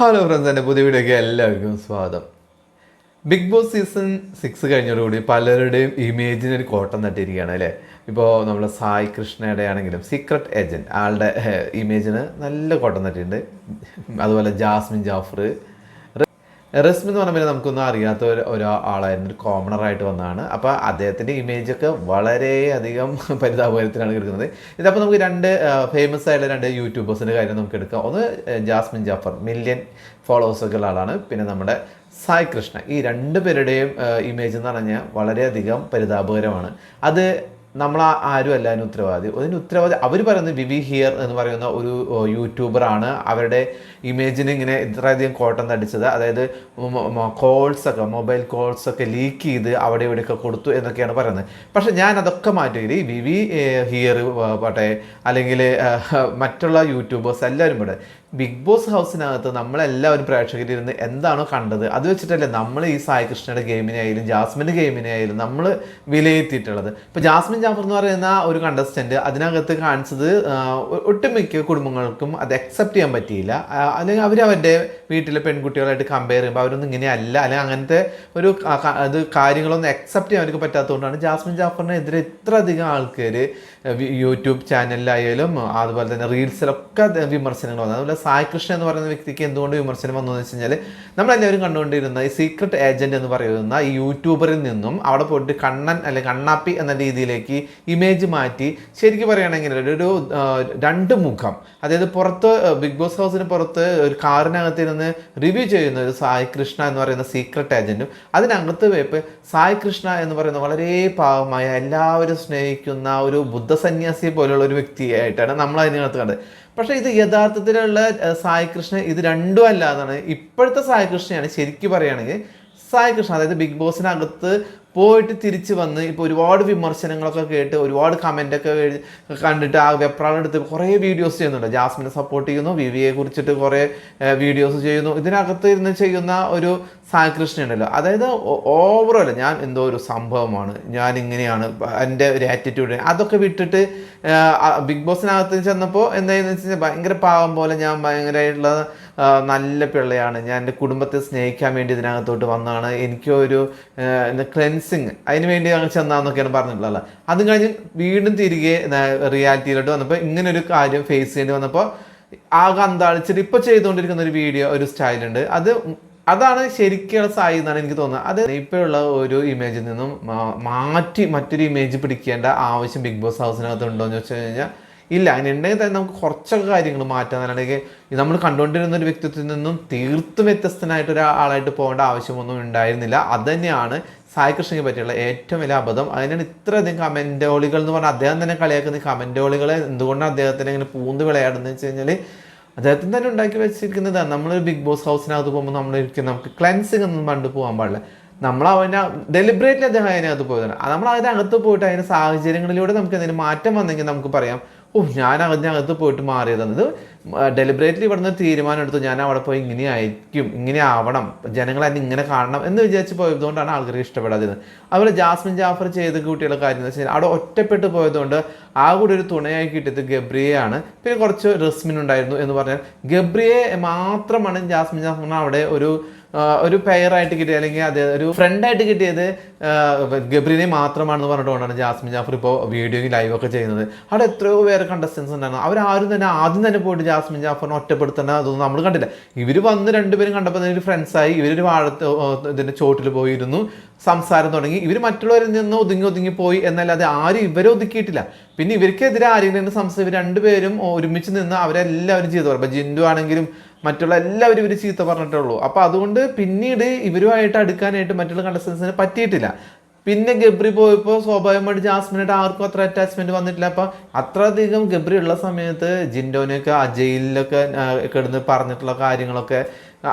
Hello friends എന്റെ പുതിയ വീഡിയോയ്ക്ക് എല്ലാവർക്കും സ്വാഗതം. ബിഗ് ബോസ് സീസൺ സിക്സ് കഴിഞ്ഞതോടുകൂടി പലരുടെയും ഇമേജിന് ഒരു കോട്ടം തട്ടിയിരിക്കുകയാണ് അല്ലേ? ഇപ്പോൾ നമ്മൾ സായി കൃഷ്ണയുടെ ആണെങ്കിലും സീക്രട്ട് ഏജന്റ് ആളുടെ ഇമേജിന് നല്ല കോട്ടം തട്ടിയിട്ടുണ്ട് അതുപോലെ ജാസ്മിൻ ജാഫർ റസ്മി എന്ന് പറഞ്ഞാൽ നമുക്കൊന്നും അറിയാത്ത ഒരു ഒരാളായിരുന്നു ഒരു കോമണർ ആയിട്ട് വന്നതാണ്. അപ്പോൾ അദ്ദേഹത്തിന്റെ ഇമേജൊക്കെ വളരെയധികം പരിതാപകരത്തിലാണ് കിടക്കുന്നത്. ഇതപ്പോൾ നമുക്ക് രണ്ട് ഫേമസ് ആയിട്ടുള്ള രണ്ട് യൂട്യൂബേഴ്സിന്റെ കാര്യം നമുക്ക് എടുക്കാം. ഒന്ന് ജാസ്മിൻ ജാഫർ മില്യൺ ഫോളോവേഴ്സൊക്കെ ഉള്ള ആളാണ്. പിന്നെ നമ്മുടെ സായ് കൃഷ്ണ. ഈ രണ്ട് പേരുടെയും ഇമേജ് എന്ന് പറഞ്ഞാൽ വളരെയധികം പരിതാപകരമാണ്. അത് നമ്മൾ ആരും അല്ല അതിന് ഉത്തരവാദി. അതിന് ഉത്തരവാദി അവർ പറയുന്നത് വിവി ഹിയർ എന്ന് പറയുന്ന ഒരു യൂട്യൂബറാണ് അവരുടെ ഇമേജിന് ഇങ്ങനെ ഇത്രയധികം കോട്ടം തടിച്ചത് അതായത് കോൾസൊക്കെ മൊബൈൽ കോൾസൊക്കെ ലീക്ക് ചെയ്ത് അവിടെ ഇവിടെയൊക്കെ കൊടുത്തു എന്നൊക്കെയാണ് പറയുന്നത്. പക്ഷേ ഞാൻ അതൊക്കെ മാറ്റുകയിൽ ഈ വിവി ഹിയർ പോട്ടെ അല്ലെങ്കിൽ മറ്റുള്ള യൂട്യൂബേഴ്സ് എല്ലാവരും ഇവിടെ ബിഗ് ബോസ് ഹൗസിനകത്ത് നമ്മളെല്ലാവരും പ്രേക്ഷകരിരുന്ന് എന്താണോ കണ്ടത്. അത് വെച്ചിട്ടല്ലേ നമ്മൾ ഈ സായി കൃഷ്ണയുടെ ഗെയിമിനെ ആയാലും ജാസ്മിന്റെ ഗെയിമിനെ ആയാലും നമ്മൾ വിലയിരുത്തിയിട്ടുള്ളത്. ഇപ്പോൾ ജാസ്മിൻ ജാഫർ എന്ന് പറയുന്ന ഒരു കണ്ടസ്റ്റന്റ് അതിനകത്ത് കാണിച്ചത് ഒട്ടുമിക്ക കുടുംബങ്ങൾക്കും അത് അക്സെപ്റ്റ് ചെയ്യാൻ പറ്റിയില്ല. അല്ലെങ്കിൽ അവർ അവരുടെ വീട്ടിലെ പെൺകുട്ടികളായിട്ട് കമ്പയർ ചെയ്യുമ്പോൾ അവരൊന്നും ഇങ്ങനെയല്ല. അല്ലെങ്കിൽ അങ്ങനത്തെ ഒരു അത് കാര്യങ്ങളൊന്നും അക്സെപ്റ്റ് ചെയ്യാൻ അവർക്ക് പറ്റാത്തതുകൊണ്ടാണ് ജാസ്മിൻ ജാഫറിനെതിരെ ഇത്ര അധികം ആൾക്കാർ യൂട്യൂബ് ചാനലിലായാലും അതുപോലെ തന്നെ റീൽസിലൊക്കെ വിമർശനങ്ങൾ വന്നത്. അതുപോലെ സായി കൃഷ്ണ എന്ന് പറയുന്ന വ്യക്തിക്ക് എന്തുകൊണ്ട് വിമർശനം വന്നു എന്ന് വെച്ച് കഴിഞ്ഞാൽ നമ്മളെല്ലാവരും കണ്ടുകൊണ്ടിരുന്ന ഈ സീക്രട്ട് ഏജന്റ് എന്ന് പറയുന്ന ഈ യൂട്യൂബറിൽ നിന്നും അവിടെ പോയിട്ട് കണ്ണൻ അല്ലെങ്കിൽ കണ്ണാപ്പി എന്ന രീതിയിലേക്ക് ഇമേജ് മാറ്റി ശരിക്കും പറയുകയാണെങ്കിൽ ഒരു രണ്ട് മുഖം. അതായത് പുറത്ത് ബിഗ് ബോസ് ഹൗസിന് പുറത്ത് ഒരു കാറിനകത്ത് ഇരുന്ന് റിവ്യൂ ചെയ്യുന്ന ഒരു സായി കൃഷ്ണ എന്ന് പറയുന്ന സീക്രട്ട് ഏജന്റും അതിനകത്ത് വേപ്പ് സായി കൃഷ്ണ എന്ന് പറയുന്ന വളരെ പാവമായ എല്ലാവരും സ്നേഹിക്കുന്ന ഒരു ബുദ്ധസന്യാസി പോലുള്ള ഒരു വ്യക്തിയായിട്ടാണ് നമ്മൾ അതിനകത്ത് കണ്ടത്. പക്ഷേ ഇത് യഥാർത്ഥത്തിലുള്ള സായി കൃഷ്ണൻ ഇത് രണ്ടും അല്ലാതാണ്. ഇപ്പോഴത്തെ സായി കൃഷ്ണയാണ് ശരിക്കും പറയുകയാണെങ്കിൽ സായി കൃഷ്ണ അതായത് ബിഗ് ബോസിനകത്ത് പോയിട്ട് തിരിച്ച് വന്ന് ഇപ്പോൾ ഒരുപാട് വിമർശനങ്ങളൊക്കെ കേട്ട് ഒരുപാട് കമന്റൊക്കെ കണ്ടിട്ട് ആ വെപ്രാളെടുത്ത് കുറേ വീഡിയോസ് ചെയ്യുന്നുണ്ട്. ജാസ്മിനെ സപ്പോർട്ട് ചെയ്യുന്നു വിവിയെ കുറിച്ചിട്ട് കുറേ വീഡിയോസ് ചെയ്യുന്നു. ഇതിനകത്ത് ഇരുന്ന് ചെയ്യുന്ന ഒരു സായി കൃഷ്ണ ഉണ്ടല്ലോ അതായത് ഓവറോൾ ഞാൻ എന്തോ ഒരു സംഭവമാണ്. ഞാൻ ഇങ്ങനെയാണ് എന്റെ ഒരു ആറ്റിറ്റ്യൂഡ് അതൊക്കെ വിട്ടിട്ട് ബിഗ് ബോസിനകത്ത് ചെന്നപ്പോൾ എന്തായെന്ന് വെച്ച് കഴിഞ്ഞാൽ ഭയങ്കര പാവം പോലെ ഞാൻ ഭയങ്കരമായിട്ടുള്ള നല്ല പിള്ളയാണ്. ഞാൻ എന്റെ കുടുംബത്തെ സ്നേഹിക്കാൻ വേണ്ടി ഇതിനകത്തോട്ട് വന്നതാണ്. എനിക്കൊരു ക്ലെൻസിങ് അതിന് വേണ്ടി ഞങ്ങൾ ചെന്നാന്നൊക്കെയാണ് പറഞ്ഞിട്ടുള്ളത്. അതും കഴിഞ്ഞ് വീണ്ടും തിരികെ റിയാലിറ്റിയിലോട്ട് വന്നപ്പോൾ ഇങ്ങനൊരു കാര്യം ഫേസ് ചെയ്യേണ്ടി വന്നപ്പോൾ ആകെ അന്താളിച്ചിട്ട് ഇപ്പോൾ ചെയ്തുകൊണ്ടിരിക്കുന്ന ഒരു വീഡിയോ ഒരു സ്റ്റൈലുണ്ട് അത് അതാണ് ശരിക്കുള്ള സായി എന്നാണ് എനിക്ക് തോന്നുന്നത്. അത് ഇപ്പോഴുള്ള ഒരു ഇമേജിൽ നിന്നും മാറ്റി മറ്റൊരു ഇമേജ് പിടിക്കേണ്ട ആവശ്യം ബിഗ് ബോസ് ഹൗസിനകത്ത് ഉണ്ടോ എന്ന് കഴിഞ്ഞാൽ ഇല്ല അതിനുണ്ടെങ്കിൽ തന്നെ നമുക്ക് കുറച്ചൊക്കെ കാര്യങ്ങൾ മാറ്റാൻ അല്ലെങ്കിൽ നമ്മൾ കണ്ടുകൊണ്ടിരുന്ന ഒരു വ്യക്തിത്വത്തിൽ നിന്നും തീർത്തും വ്യത്യസ്തനായിട്ട് ഒരാളായിട്ട് പോകേണ്ട ആവശ്യമൊന്നും ഉണ്ടായിരുന്നില്ല. അത് തന്നെയാണ് സായി കൃഷ്ണനെ പറ്റിയുള്ള ഏറ്റവും വലിയ അബദ്ധം. അതിനാണ് ഇത്രയധികം കമന്റോളികൾ എന്ന് പറഞ്ഞാൽ അദ്ദേഹം തന്നെ കളിയാക്കുന്ന കമന്റോളികളെ എന്തുകൊണ്ടാണ് അദ്ദേഹത്തിന് ഇങ്ങനെ പൂന്ത് വിളയാടുന്നത് വെച്ച് കഴിഞ്ഞാൽ അദ്ദേഹത്തിന് തന്നെ ഉണ്ടാക്കി വെച്ചിരിക്കുന്നതാണ് നമ്മളൊരു ബിഗ് ബോസ് ഹൗസിനകത്ത് പോകുമ്പോൾ നമ്മൾ ഇരിക്കുന്ന നമുക്ക് ക്ലൻസിങ് ഒന്നും പണ്ട് പോകാൻ പാടില്ല. നമ്മൾ അവനെ ഡെലിബറേറ്റ്ലി അദ്ദേഹം അതിനകത്ത് പോയതാണ്. നമ്മൾ അതിനകത്ത് പോയിട്ട് അതിന്റെ സാഹചര്യങ്ങളിലൂടെ നമുക്ക് എന്തെങ്കിലും മാറ്റം വന്നെങ്കിൽ നമുക്ക് പറയാം. ഓ ഞാൻ അതിനകത്ത് പോയിട്ട് മാറിയതാണ് ഇത് ഡെലിബറേറ്റ്ലി ഇവിടുന്ന് തീരുമാനം എടുത്തു. ഞാൻ അവിടെ പോയി ഇങ്ങനെ ആയിരിക്കും ഇങ്ങനെ ആവണം ജനങ്ങൾ അതിന് ഇങ്ങനെ കാണണം എന്ന് വിചാരിച്ച് പോയതുകൊണ്ടാണ് ആൾക്കാർക്ക് ഇഷ്ടപ്പെടാതിരുന്നത്. അതുപോലെ ജാസ്മിൻ ജാഫർ ചെയ്ത കുട്ടികളുടെ കാര്യം എന്ന് വെച്ചാൽ അവിടെ ഒറ്റപ്പെട്ട് പോയതുകൊണ്ട് ആ കൂടെ ഒരു തുണയായി കിട്ടിയത് ഗബ്രിയയാണ് പിന്നെ കുറച്ച് റസ്മിൻ ഉണ്ടായിരുന്നു എന്ന് പറഞ്ഞാൽ ഗബ്രിയെ മാത്രമാണ് ജാസ്മിൻ ജാഫറിന് അവിടെ ഒരു ഒരു പെയറായിട്ട് കിട്ടിയ അല്ലെങ്കിൽ അതെ ഒരു ഫ്രണ്ടായിട്ട് കിട്ടിയത് ഗബ്രീനെ മാത്രമാണെന്ന് പറഞ്ഞുകൊണ്ടാണ് ജാസ്മിൻ ജാഫർ ഇപ്പോൾ വീഡിയോയിൽ ലൈവൊക്കെ ചെയ്യുന്നത്. അവിടെ എത്രയോ പേര് കണ്ടസ്റ്റൻസ് ഉണ്ടായിരുന്നു. അവരാരും തന്നെ ആദ്യം തന്നെ പോയിട്ട് ജാസ്മിൻ ജാഫറിനെ ഒറ്റപ്പെടുത്തേണ്ട അതൊന്നും നമ്മൾ കണ്ടില്ല. ഇവർ വന്ന് രണ്ടുപേരും കണ്ടപ്പോൾ തന്നെ ഒരു ഫ്രണ്ട്സായി ഇവരൊരു വാഴത്ത് ഇതിന്റെ ചോട്ടിൽ പോയിരുന്നു സംസാരം തുടങ്ങി. ഇവർ മറ്റുള്ളവരിൽ നിന്ന് ഒതുങ്ങി ഒതുങ്ങി പോയി എന്നല്ലാതെ ആരും ഇവരെ ഒതുക്കിയിട്ടില്ല. പിന്നെ ഇവർക്കെതിരെ ആരെങ്കിലും ഇവർ രണ്ടുപേരും ഒരുമിച്ച് നിന്ന് അവരെല്ലാവരും ചെയ്തു. പറയും ഇപ്പം ജിൻഡു ആണെങ്കിലും മറ്റുള്ള എല്ലാവരും ഇവർ ചീത്ത പറഞ്ഞിട്ടുള്ളൂ അപ്പോൾ അതുകൊണ്ട് പിന്നീട് ഇവരുമായിട്ട് അടുക്കാനായിട്ട് മറ്റുള്ള കണ്ടസ്റ്റൻസിന് പറ്റിയിട്ടില്ല. പിന്നെ ഗബ്രി പോയപ്പോൾ സ്വാഭാവികമായിട്ട് ജാസ്മിനായിട്ട് ആർക്കും അത്ര അറ്റാച്ച്മെന്റ് വന്നിട്ടില്ല. അപ്പം അത്രയധികം ഗബ്രി ഉള്ള സമയത്ത് ജിൻഡോനെയൊക്കെ അജയിലൊക്കെ കിടന്ന് പറഞ്ഞിട്ടുള്ള കാര്യങ്ങളൊക്കെ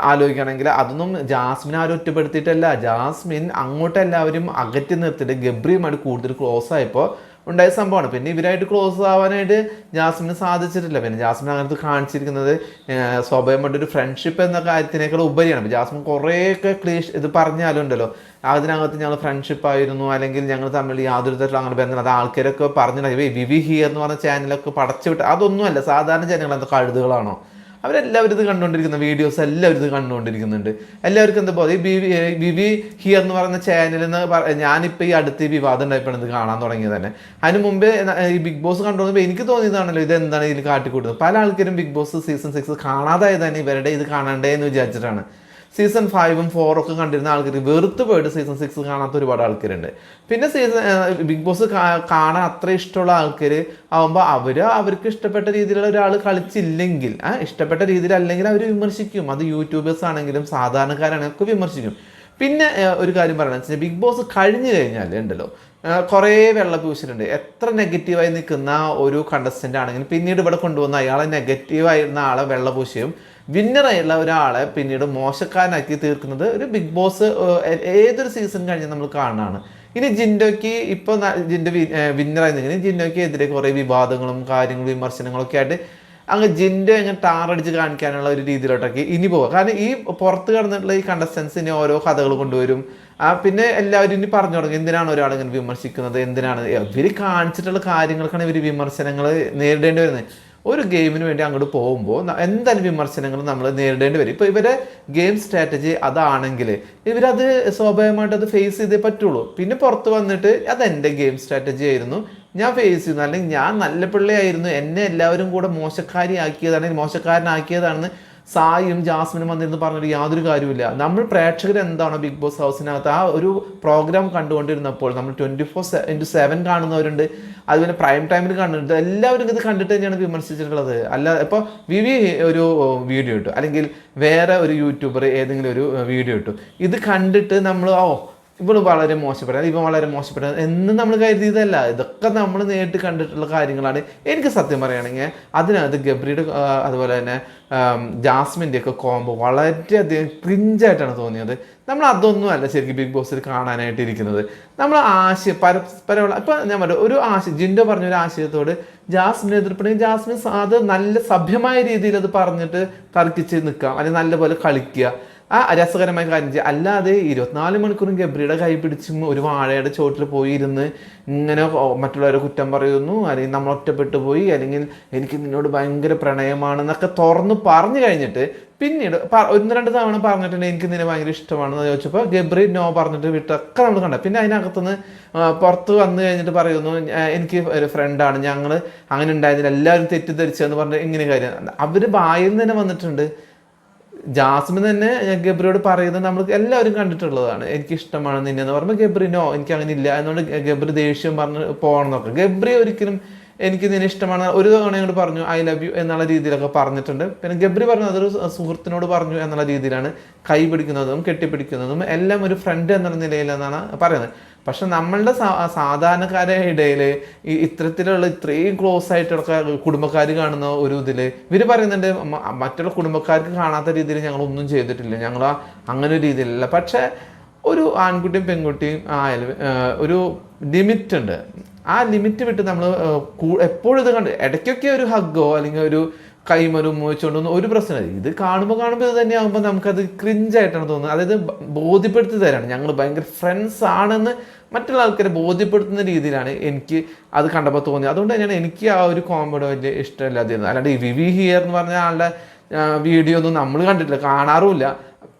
ആലോചിക്കുകയാണെങ്കിൽ അതൊന്നും ജാസ്മിൻ ആരും ഒറ്റപ്പെടുത്തിയിട്ടല്ല. ജാസ്മിൻ അങ്ങോട്ട് എല്ലാവരും അകറ്റി നിർത്തിയിട്ട് ഗബ്രിയുമായിട്ട് കൂടുതൽ ക്ലോസ് ആയപ്പോൾ ഉണ്ടായ സംഭവമാണ്. പിന്നെ ഇവരായിട്ട് ക്ലോസ് ആവാനായിട്ട് ജാസ്മിന് സാധിച്ചിട്ടില്ല. പിന്നെ ജാസ്മിൻ അങ്ങനത്തെ കാണിച്ചിരിക്കുന്നത് സ്വാഭാവികമായിട്ട് ഒരു ഫ്രണ്ട്ഷിപ്പ് എന്ന കാര്യത്തിനേക്കാൾ ഉപരിയാണ്. ജാസ്മിൻ കുറേയൊക്കെ ക്ലീഷ് ഇത് പറഞ്ഞാലും ഉണ്ടല്ലോ അതിനകത്ത് ഞങ്ങൾ ഫ്രണ്ട്ഷിപ്പ് ആയിരുന്നു അല്ലെങ്കിൽ ഞങ്ങൾ തമ്മിൽ യാതൊരു തരത്തിലും അങ്ങനെ ബന്ധം അത് ആൾക്കാരൊക്കെ പറഞ്ഞിട്ടുണ്ടായി വിവി ഹിയർ എന്ന് പറഞ്ഞ ചാനലൊക്കെ പടച്ചു വിട്ട് അതൊന്നുമല്ല. സാധാരണ ജനങ്ങൾ എന്താ കഴുതുകളാണോ? അവരെല്ലാവരും ഇത് കണ്ടുകൊണ്ടിരിക്കുന്ന വീഡിയോസ് എല്ലാവരും ഇത് കണ്ടുകൊണ്ടിരിക്കുന്നുണ്ട്. എല്ലാവർക്കും എന്താ ഈ ബിവി ബിവി ഹിയർ എന്ന് പറയുന്ന ചാനലിൽ നിന്ന് ഞാനിപ്പോൾ ഈ അടുത്ത് ഈ വിവാദം ഉണ്ടായപ്പോഴാണ് ഇത് കാണാൻ തുടങ്ങിയത് തന്നെ. അതിന് മുമ്പേ ഈ ബിഗ് ബോസ് കണ്ടുപോകുമ്പോൾ എനിക്ക് തോന്നിയതാണല്ലോ ഇത് എന്താണ് ഇതിൽ കാട്ടിക്കൂട്ടുന്നത്. പല ആൾക്കാരും ബിഗ് ബോസ് സീസൺ സിക്സ് കാണാതായത് തന്നെ ഇവരുടെ ഇത് കാണണ്ടേ എന്ന് വിചാരിച്ചിട്ടാണ്. സീസൺ ഫൈവും ഫോറും ഒക്കെ കണ്ടിരുന്ന ആൾക്കാർ വെറുത്ത് പോയിട്ട് സീസൺ സിക്സ് കാണാത്ത ഒരുപാട് ആൾക്കാരുണ്ട്. പിന്നെ സീസൺ ബിഗ് ബോസ് കാണാൻ അത്ര ഇഷ്ടമുള്ള ആൾക്കാർ ആകുമ്പോൾ അവർ അവർക്ക് ഇഷ്ടപ്പെട്ട രീതിയിലുള്ള ഒരാൾ കളിച്ചില്ലെങ്കിൽ ഇഷ്ടപ്പെട്ട രീതിയിൽ അല്ലെങ്കിൽ അവർ വിമർശിക്കും. അത് യൂട്യൂബേഴ്സ് ആണെങ്കിലും സാധാരണക്കാരാണെങ്കിലും ഒക്കെ വിമർശിക്കും. പിന്നെ ഒരു കാര്യം പറയണമെന്ന് വെച്ചാൽ ബിഗ് ബോസ് കഴിഞ്ഞു കഴിഞ്ഞാൽ ഉണ്ടല്ലോ കുറേ വെള്ളം പൂശിട്ടുണ്ട് എത്ര നെഗറ്റീവായി നിൽക്കുന്ന ഒരു കണ്ടസ്റ്റന്റ് ആണെങ്കിലും പിന്നീട് ഇവിടെ കൊണ്ടുവന്ന അയാളെ നെഗറ്റീവായിരുന്ന ആളെ വെള്ളപൂശയും വിന്നറായുള്ള ഒരാളെ പിന്നീട് മോശക്കാരനാക്കി തീർക്കുന്നത് ഒരു ബിഗ് ബോസ് ഏതൊരു സീസൺ കഴിഞ്ഞ് നമ്മൾ കാണുന്നതാണ്. ഇനി ജിൻഡോയ്ക്ക് ഇപ്പോൾ ജിൻഡോ വിന്നറായി നിൽക്കുന്നത് ജിൻഡോയ്ക്ക് എതിരെ കുറേ വിവാദങ്ങളും കാര്യങ്ങളും വിമർശനങ്ങളൊക്കെ ആയിട്ട് അങ്ങ് ജിൻഡോ അങ്ങ് ടാറടിച്ച് കാണിക്കാനുള്ള ഒരു രീതിയിലോട്ടൊക്കെ ഇനി പോവുക കാരണം ഈ പുറത്ത് കിടന്നിട്ടുള്ള ഈ കണ്ടസ്റ്റൻസ് ഇനി ഓരോ കഥകൾ കൊണ്ടുവരും. ആ പിന്നെ എല്ലാവരും ഇനി പറഞ്ഞു തുടങ്ങി എന്തിനാണ് ഒരാൾ ഇങ്ങനെ വിമർശിക്കുന്നത്? എന്തിനാണ്? ഇവർ കാണിച്ചിട്ടുള്ള കാര്യങ്ങൾക്കാണ് ഇവർ വിമർശനങ്ങൾ നേരിടേണ്ടി വരുന്നത്. ഒരു ഗെയിമിന് വേണ്ടി അങ്ങോട്ട് പോകുമ്പോൾ എന്തായാലും വിമർശനങ്ങൾ നമ്മൾ നേരിടേണ്ടി വരും? ഇപ്പോൾ ഇവരെ ഗെയിം സ്ട്രാറ്റജി അതാണെങ്കിൽ ഇവരത് സ്വാഭാവികമായിട്ട് അത് ഫേസ് ചെയ്തേ പറ്റുള്ളൂ. പിന്നെ പുറത്ത് വന്നിട്ട് അത് എന്റെ ഗെയിം സ്ട്രാറ്റജി ആയിരുന്നു. ഞാൻ ഫേസ് ചെയ്യുന്നു. അല്ലെങ്കിൽ ഞാൻ നല്ല പിള്ളയായിരുന്നു. എന്നെ എല്ലാവരും കൂടെ മോശക്കാരിയാക്കിയതാണ്. ആക്കിയതാണെങ്കിൽ മോശക്കാരനാക്കിയതാണെന്ന് സായും ജാസ്മിനും വന്നിരുന്ന് പറഞ്ഞിട്ട് യാതൊരു കാര്യമില്ല നമ്മൾ പ്രേക്ഷകർ എന്താണോ ബിഗ് ബോസ് ഹൗസിനകത്ത് ആ ഒരു പ്രോഗ്രാം കണ്ടുകൊണ്ടിരുന്നപ്പോൾ നമ്മൾ ട്വന്റി ഫോർ ഇന്റു സെവൻ കാണുന്നവരുണ്ട്. അതുപോലെ പ്രൈം ടൈമിൽ കാണുന്നുണ്ട് എല്ലാവരും ഇത് കണ്ടിട്ട് തന്നെയാണ് വിമർശിച്ചിട്ടുള്ളത്. അല്ല ഇപ്പോൾ വി വി ഒരു വീഡിയോ ഇട്ടു. അല്ലെങ്കിൽ വേറെ ഒരു യൂട്യൂബർ ഏതെങ്കിലും ഒരു വീഡിയോ ഇട്ടു. ഇത് കണ്ടിട്ട് നമ്മൾ ഓ ഇവൾ വളരെ മോശപ്പെട്ട ഇവൻ വളരെ മോശപ്പെട്ട എന്ന് നമ്മൾ കരുതിയതല്ല. ഇതൊക്കെ നമ്മൾ നേരിട്ട് കണ്ടിട്ടുള്ള കാര്യങ്ങളാണ്. എനിക്ക് സത്യം പറയുകയാണെങ്കിൽ അതിനകത്ത് ഗബ്രിയുടെ അതുപോലെ തന്നെ ജാസ്മിന്റെ ഒക്കെ കോംബോ വളരെയധികം ക്രിഞ്ചായിട്ടാണ് തോന്നിയത്. നമ്മൾ അതൊന്നും അല്ല ശരിക്കും ബിഗ് ബോസിൽ കാണാനായിട്ട് ഇരിക്കുന്നത്. നമ്മൾ ആശയം പരസ്പരമുള്ള ഇപ്പം ഞാൻ പറഞ്ഞു ഒരു ആശയം ജിൻഡോ പറഞ്ഞ ഒരു ആശയത്തോട് ജാസ്മിൻ എതിർപ്പണെങ്കിൽ ജാസ്മിൻ അത് നല്ല സഭ്യമായ രീതിയിൽ അത് പറഞ്ഞിട്ട് തർക്കിച്ച് നിൽക്കാം അല്ലെങ്കിൽ നല്ലപോലെ കളിക്കുക. ആ രസകരമായ കാര്യം. ചെയ്യുക അല്ലാതെ ഇരുപത്തിനാല് മണിക്കൂറും ഗബ്രിയുടെ കൈ പിടിച്ചും ഒരു വാഴയുടെ ചോട്ടിൽ പോയി ഇരുന്ന് ഇങ്ങനെ മറ്റുള്ളവരെ കുറ്റം പറയുന്നു അല്ലെങ്കിൽ നമ്മൾ ഒറ്റപ്പെട്ടു പോയി അല്ലെങ്കിൽ എനിക്ക് നിന്നോട് ഭയങ്കര പ്രണയമാണെന്നൊക്കെ തുറന്ന് പറഞ്ഞു കഴിഞ്ഞിട്ട് പിന്നീട് ഒന്ന് രണ്ട് തവണ പറഞ്ഞിട്ടുണ്ട് എനിക്ക് നിന്നെ ഭയങ്കര ഇഷ്ടമാണെന്ന് ചോദിച്ചപ്പോൾ ഗബ്രി നോ പറഞ്ഞിട്ട് വിട്ടൊക്കെ നമ്മൾ കണ്ട. പിന്നെ അതിനകത്തുനിന്ന് പുറത്ത് വന്നു കഴിഞ്ഞിട്ട് പറയുന്നു എനിക്ക് ഒരു ഫ്രണ്ടാണ് ഞങ്ങൾ അങ്ങനെ ഉണ്ടായതിന് എല്ലാവരും തെറ്റിദ്ധരിച്ചെന്ന് പറഞ്ഞിട്ട് ഇങ്ങനെ കാര്യം. അവർ വായിൽ നിന്ന് തന്നെ വന്നിട്ടുണ്ട്. ജാസ്മിൻ തന്നെ ഗബ്രിയോട് പറയുന്നത് നമ്മൾ എല്ലാവരും കണ്ടിട്ടുള്ളതാണ്. എനിക്ക് ഇഷ്ടമാണ് നിന്നെ എന്ന് പറയുമ്പോൾ ഗബ്രിനോ എനിക്ക് അങ്ങനെ ഇല്ല എന്നുകൊണ്ട് ഗബ്രി ദേഷ്യം പറഞ്ഞ് പോകണം നോക്കാം ഗബ്രി ഒരിക്കലും എനിക്ക് നിന്നെ ഇഷ്ടമാണ് ഒരു തവണ അങ്ങോട്ട് പറഞ്ഞു ഐ ലവ് യു എന്നുള്ള രീതിയിലൊക്കെ പറഞ്ഞിട്ടുണ്ട്. പിന്നെ ഗബ്രി പറഞ്ഞു അതൊരു സുഹൃത്തിനോട് പറഞ്ഞു എന്നുള്ള രീതിയിലാണ് കൈ പിടിക്കുന്നതും കെട്ടിപ്പിടിക്കുന്നതും എല്ലാം ഒരു ഫ്രണ്ട് എന്നുള്ള നിലയിലെന്നാണ് പറയുന്നത്. പക്ഷെ നമ്മളുടെ സാധാരണക്കാരുടെ ഇടയിൽ ഈ ഇത്തരത്തിലുള്ള ഇത്രയും ക്ലോസ് ആയിട്ടുള്ള കുടുംബക്കാർ കാണുന്ന ഒരു ഇതിൽ ഇവർ പറയുന്നുണ്ട് മറ്റുള്ള കുടുംബക്കാർക്ക് കാണാത്ത രീതിയിൽ ഞങ്ങൾ ഒന്നും ചെയ്തിട്ടില്ല. ഞങ്ങൾ അങ്ങനെ ഒരു രീതിയിലല്ല. പക്ഷേ ഒരു ആൺകുട്ടിയും പെൺകുട്ടിയും ആയാലും ഒരു ലിമിറ്റ് ഉണ്ട്. ആ ലിമിറ്റ് വിട്ട് നമ്മൾ എപ്പോഴും ഇത് കണ്ട് ഇടയ്ക്കൊക്കെ ഒരു ഹഗ്ഗോ അല്ലെങ്കിൽ ഒരു കൈമരും മോഹിച്ചുകൊണ്ടൊന്നും ഒരു പ്രശ്നമില്ല. ഇത് കാണുമ്പോൾ കാണുമ്പോൾ ഇത് തന്നെയാകുമ്പോൾ നമുക്കത് ക്രിഞ്ചായിട്ടാണ് തോന്നുന്നത്. അതായത് ബോധ്യപ്പെടുത്തി തരാണ് ഞങ്ങൾ ഭയങ്കര ഫ്രണ്ട്സ് ആണെന്ന് മറ്റുള്ള ആൾക്കാരെ ബോധ്യപ്പെടുത്തുന്ന രീതിയിലാണ് എനിക്ക് അത് കണ്ടപ്പോൾ തോന്നിയത്. അതുകൊണ്ട് തന്നെയാണ് എനിക്ക് ആ ഒരു കോമഡി വലിയ ഇഷ്ടമില്ലാതിരുന്നത്. അല്ലാണ്ട് ഈ വിവി ഹിയർ എന്ന് പറഞ്ഞ ആളുടെ വീഡിയോ ഒന്നും നമ്മൾ കണ്ടിട്ടില്ല കാണാറുമില്ല.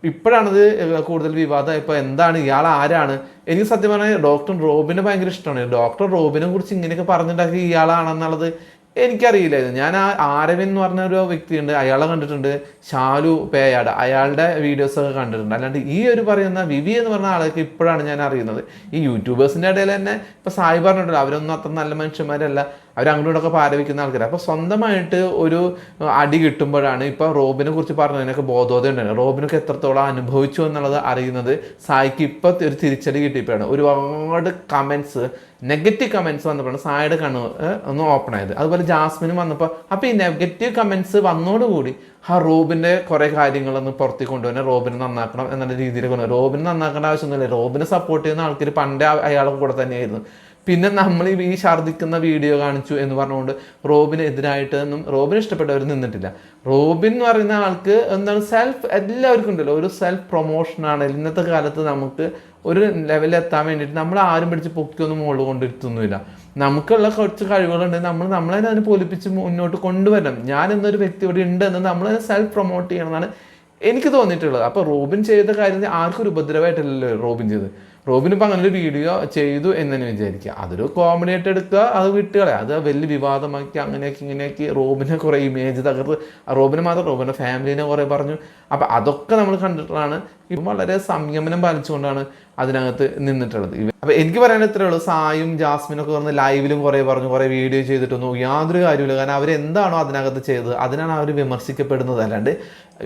ഇപ്പോഴാണത് കൂടുതൽ വിവാദം ഇപ്പോൾ എന്താണ് ഇയാൾ ആരാണ്? എനിക്ക് സത്യം പറഞ്ഞാൽ ഡോക്ടർ റോബിനെ ഭയങ്കര ഇഷ്ടമാണ്. ഡോക്ടർ റോബിനെ കുറിച്ച് ഇങ്ങനെയൊക്കെ പറഞ്ഞിട്ടുണ്ടാക്കി ഇയാളാണെന്നുള്ളത് എനിക്കറിയില്ലായിരുന്നു. ഞാൻ ആ ആരവിൻ എന്ന് പറഞ്ഞ ഒരു വ്യക്തിയുണ്ട്. അയാളെ കണ്ടിട്ടുണ്ട്. ഷാലു പേയാട്. അയാളുടെ വീഡിയോസൊക്കെ കണ്ടിട്ടുണ്ട്. അല്ലാണ്ട് ഈ ഒരു പറയുന്ന വിവി എന്ന് പറഞ്ഞ ആളൊക്കെ ഇപ്പോഴാണ് ഞാൻ അറിയുന്നത്. ഈ യൂട്യൂബേഴ്സിന്റെ ഇടയിൽ തന്നെ ഇപ്പോൾ സായി പറഞ്ഞിട്ടുണ്ടല്ലോ അവരൊന്നും അത്ര നല്ല മനുഷ്യന്മാരല്ല. അവർ അങ്ങോട്ടും ഇങ്ങോട്ടൊക്കെ പാരവിക്കുന്ന ആൾക്കാർ അപ്പോൾ സ്വന്തമായിട്ട് ഒരു അടി കിട്ടുമ്പോഴാണ് ഇപ്പോൾ റോബിനെ കുറിച്ച് പറഞ്ഞതിനൊക്കെ ബോധോദയം ഉണ്ടായിരുന്നു റോബിനൊക്കെ എത്രത്തോളം അനുഭവിച്ചു എന്നുള്ളത് അറിയുന്നത് സായിക്ക് ഇപ്പോൾ ഒരു തിരിച്ചടി കിട്ടിയപ്പോഴാണ്. ഒരുപാട് കമൻസ് നെഗറ്റീവ് കമൻസ് വന്നപ്പോഴാണ് സായിയുടെ കണ്ണ് ഒന്ന് ഓപ്പൺ ആയത്. അതുപോലെ ജാസ്മിനും വന്നപ്പോൾ അപ്പോൾ ഈ നെഗറ്റീവ് കമൻസ് വന്നോടുകൂടി ആ റോബിന്റെ കുറേ കാര്യങ്ങളൊന്ന് പുറത്തേക്ക് കൊണ്ടുവന്നെ റോബിനെ നന്നാക്കണം എന്നുള്ള രീതിയിൽ കൊണ്ടുവരും റോബിനെ നന്നാക്കേണ്ട ആവശ്യമൊന്നുമില്ല. റോബിനെ സപ്പോർട്ട് ചെയ്യുന്ന ആൾക്കാർ പണ്ടേ അയാളുടെ കൂടെ തന്നെയായിരുന്നു. പിന്നെ നമ്മൾ ഈ ഛർദ്ദിക്കുന്ന വീഡിയോ കാണിച്ചു എന്ന് പറഞ്ഞുകൊണ്ട് റോബിന് എതിരായിട്ട് ഒന്നും റോബിന് ഇഷ്ടപ്പെട്ടവർ നിന്നിട്ടില്ല. റോബിൻ എന്ന് പറയുന്ന ആൾക്ക് എന്താണ് സെൽഫ് എല്ലാവർക്കും ഉണ്ടല്ലോ. ഒരു സെൽഫ് പ്രൊമോഷനാണ് ഇന്നത്തെ കാലത്ത് നമുക്ക് ഒരു ലെവലിൽ എത്താൻ വേണ്ടിയിട്ട് നമ്മൾ ആരും പിടിച്ച് പൊക്കിയൊന്നും മുകളിൽ കൊണ്ടിരുത്തൊന്നുമില്ല നമുക്കുള്ള കുറച്ച് കഴിവുകളുണ്ട്. നമ്മൾ നമ്മളെ അതിനെ പൊലിപ്പിച്ച് മുന്നോട്ട് കൊണ്ടുവരണം. ഞാൻ എന്നൊരു വ്യക്തി ഇവിടെ ഉണ്ട് എന്ന് നമ്മളതിനെ സെൽഫ് പ്രൊമോട്ട് ചെയ്യണമെന്നാണ് എനിക്ക് തോന്നിയിട്ടുള്ളത്. അപ്പോൾ റോബിൻ ചെയ്ത കാര്യം ആർക്കും ഒരു ഉപദ്രവമായിട്ടല്ലല്ലോ റോബിൻ ചെയ്ത് റോബിൻ ഇപ്പം അങ്ങനെ ഒരു വീഡിയോ ചെയ്തു എന്ന് തന്നെ വിചാരിക്കുക. അതൊരു കോമഡി ആയിട്ട് എടുക്കുക അത് വിട്ടുകളെ അത് വലിയ വിവാദമാക്കി അങ്ങനെയൊക്കെ ഇങ്ങനെയൊക്കെ റോബിനെ കുറേ ഇമേജ് തകർത്ത് റോബിനെ മാത്രം റോബിന്റെ ഫാമിലിനെ കുറേ പറഞ്ഞു. അപ്പോൾ അതൊക്കെ നമ്മൾ കണ്ടിട്ടുള്ളതാണ് ഇപ്പം വളരെ സംയമനം പാലിച്ചുകൊണ്ടാണ് അതിനകത്ത് നിന്നിട്ടുള്ളത്. അപ്പോൾ അപ്പൊ എനിക്ക് പറയാൻ ഇത്രേ ഉള്ളൂ. സായും ജാസ്മിനും ഒക്കെ പറഞ്ഞ് ലൈവിലും കുറേ പറഞ്ഞു കുറേ വീഡിയോ ചെയ്തിട്ടൊന്നും യാതൊരു കാര്യമില്ല കാരണം അവരെന്താണോ അതിനകത്ത് ചെയ്തത് അതിനാണ് അവർ വിമർശിക്കപ്പെടുന്നത്. അല്ലാണ്ട്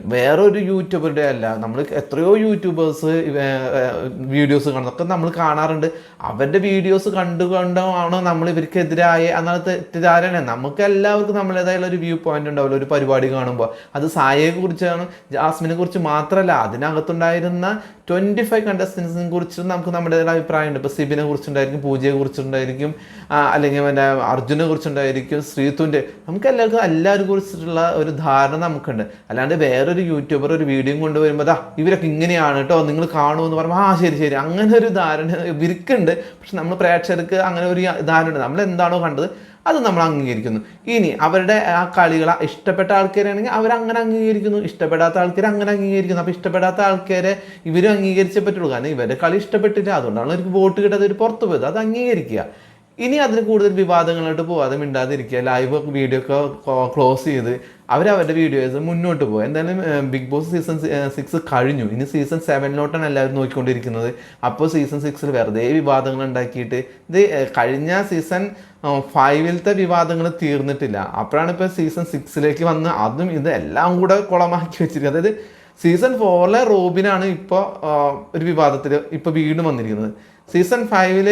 വേറൊരു യൂട്യൂബറുടെ അല്ല. നമ്മൾ എത്രയോ യൂട്യൂബേഴ്സ് വീഡിയോസ് കാണുന്നതൊക്കെ നമ്മൾ കാണാറുണ്ട്. അവരുടെ വീഡിയോസ് കണ്ടുകൊണ്ടാണ് നമ്മൾ ഇവർക്കെതിരായ എന്നുള്ള തെറ്റിദ്ധാരണ. നമുക്ക് എല്ലാവർക്കും നമ്മളേതായുള്ള ഒരു വ്യൂ പോയിന്റ് ഉണ്ടാവില്ല. ഒരു പരിപാടി കാണുമ്പോൾ. അത് സായയെ കുറിച്ചാണ് ജാസ്മിനെ കുറിച്ച് മാത്രമല്ല അതിനകത്തുണ്ടായിരുന്ന ട്വന്റി ഫൈവ് കണ്ടസ്റ്റൻസിനെ കുറിച്ച് നമുക്ക് നമ്മുടേതായ അഭിപ്രായമുണ്ട്. ഇപ്പോൾ സിബിനെ കുറിച്ചുണ്ടായിരിക്കും പൂജയെ കുറിച്ചുണ്ടായിരിക്കും അല്ലെങ്കിൽ മറ്റേ അർജുനെ കുറിച്ചുണ്ടായിരിക്കും ശ്രീത്തുന്റെ നമുക്ക് എല്ലാവർക്കും എല്ലാവരും കുറിച്ചിട്ടുള്ള ഒരു ധാരണ നമുക്കുണ്ട്. അല്ലാണ്ട് വേറൊരു യൂട്യൂബർ ഒരു വീഡിയോ കൊണ്ടുവരുമ്പോൾ അതാ ഇവരൊക്കെ ഇങ്ങനെയാണ് കേട്ടോ നിങ്ങൾ കാണുമെന്ന് പറയുമ്പോൾ ആ ശരി ശരി അങ്ങനെ ഒരു ധാരണ ഇവർക്കുണ്ട് പക്ഷെ നമ്മൾ പ്രേക്ഷകർക്ക് അങ്ങനെ ഒരു ധാരണ ഉണ്ട് നമ്മൾ എന്താണോ കണ്ടത് അത് നമ്മൾ അംഗീകരിക്കുന്നു. ഇനി അവരുടെ ആ കളികളെ ഇഷ്ടപ്പെട്ട ആൾക്കാരാണെങ്കിൽ അവർ അങ്ങനെ അംഗീകരിക്കുന്നു. ഇഷ്ടപ്പെടാത്ത ആൾക്കാർ അങ്ങനെ അംഗീകരിക്കുന്നു. അപ്പോൾ ഇഷ്ടപ്പെടാത്ത ആൾക്കാരെ ഇവരും അംഗീകരിച്ചേ പറ്റുള്ളൂ. കാരണം ഇവരുടെ കളി ഇഷ്ടപ്പെട്ടില്ല. അതുകൊണ്ടാണ് അവർക്ക് വോട്ട് കിട്ടാതെ ഒരു പുറത്തു പോയത്. അത് അംഗീകരിക്കുക. ഇനി അതിന് കൂടുതൽ വിവാദങ്ങളായിട്ട് പോവാതെ മിണ്ടാതിരിക്കുക. ലൈവ് വീഡിയോ ഒക്കെ ക്ലോസ് ചെയ്ത് അവരവരുടെ വീഡിയോസ് മുന്നോട്ട് പോകുക എന്തായാലും ബിഗ് ബോസ് സീസൺ സിക്സ് കഴിഞ്ഞു. ഇനി സീസൺ സെവനിലോട്ടാണ് എല്ലാവരും നോക്കിക്കൊണ്ടിരിക്കുന്നത്. അപ്പോൾ സീസൺ സിക്സിൽ വെറുതെ വിവാദങ്ങൾ ഉണ്ടാക്കിയിട്ട് ഇത് കഴിഞ്ഞ സീസൺ ഫൈവിലത്തെ വിവാദങ്ങൾ തീർന്നിട്ടില്ല. അപ്പോഴാണ് ഇപ്പോൾ സീസൺ സിക്സിലേക്ക് വന്ന് അതും ഇത് എല്ലാം കൂടെ കുളമാക്കി വെച്ചിരിക്കുന്നത്. അതായത് സീസൺ ഫോറിലെ റോബിനാണ് ഇപ്പോൾ ഒരു വിവാദത്തിൽ ഇപ്പോൾ വീണ്ടും വന്നിരിക്കുന്നത്. സീസൺ ഫൈവിൽ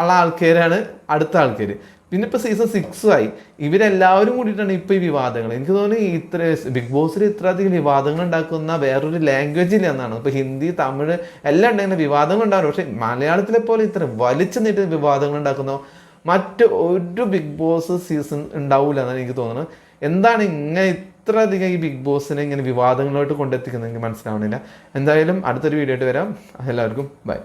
ഉള്ള ആൾക്കാരാണ് അടുത്ത ആൾക്കാർ പിന്നെ ഇപ്പോൾ സീസൺ സിക്സും ആയി. ഇവരെല്ലാവരും കൂടിയിട്ടാണ് ഇപ്പോൾ ഈ വിവാദങ്ങൾ എനിക്ക് തോന്നുന്നു ഇത്ര ബിഗ് ബോസിൽ ഇത്രയധികം വിവാദങ്ങൾ ഉണ്ടാക്കുന്ന വേറൊരു ലാംഗ്വേജ് ഇല്ല എന്നാണ്. ഇപ്പോൾ ഹിന്ദി തമിഴ് എല്ലാം ഉണ്ടെങ്കിൽ വിവാദങ്ങൾ ഉണ്ടാവും പക്ഷേ മലയാളത്തിലെ പോലെ ഇത്ര വലിച്ചു നീട്ടി വിവാദങ്ങൾ ഉണ്ടാക്കുന്ന മറ്റ് ഒരു ബിഗ് ബോസ് സീസൺ ഉണ്ടാവില്ല എന്നാണ് എനിക്ക് തോന്നുന്നത്. എന്താണ് ഇങ്ങനെ ഇത്ര അധികം ഈ ബിഗ് ബോസിനെ ഇങ്ങനെ വിവാദങ്ങളോട്ട് കൊണ്ടെത്തിക്കുന്നത് എനിക്ക് മനസ്സിലാവണില്ല എന്തായാലും അടുത്തൊരു വീഡിയോ ആയിട്ട് വരാം. എല്ലാവർക്കും ബൈ.